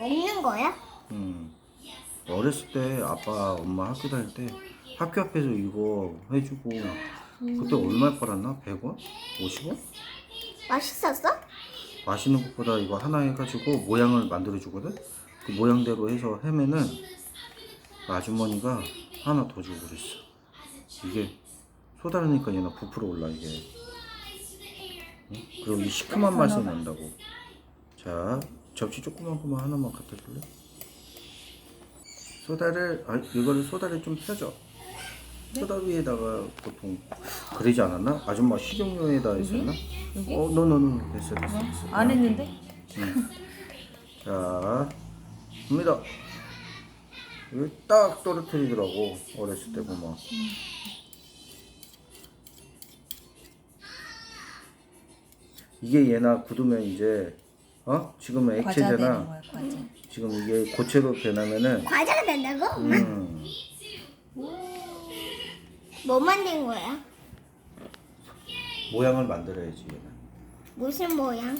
먹는 거야? 음. 어렸을 때 아빠 엄마 학교 다닐 때 학교 앞에서 이거 해주고 그때 얼마에 팔았나? 100원? 50원? 맛있었어? 맛있는 것보다 이거 하나 해가지고 모양을 만들어 주거든. 그 모양대로 해서 그 아주머니가 하나 더 주고 그랬어. 이게 소다르니까 얘나 부풀어 올라 이게. 응? 그리고 이 시큼한 맛이 난다고. 자 접시 조그만 거만 하나만 갖다 줄래? 소다를 아 이거를 소다를 좀 펴줘. 소다 위에다가 보통 그러지 않았나? 아줌마 식용유에다 했었나? 여기? 어, 노노노 됐어 됐어. 됐어. 안 했는데? 자, 갑니다. 이거 딱 떨어뜨리더라고 어렸을 때 보면. 이게 얘나 굳으면 이제 어 되는 액체잖아. 거야 과자. 지금 이게 고체로 변하면은 과자가 된다고? 엄마? 음, 뭐 만든 거야? 모양을 만들어야지 얘는. 무슨 모양?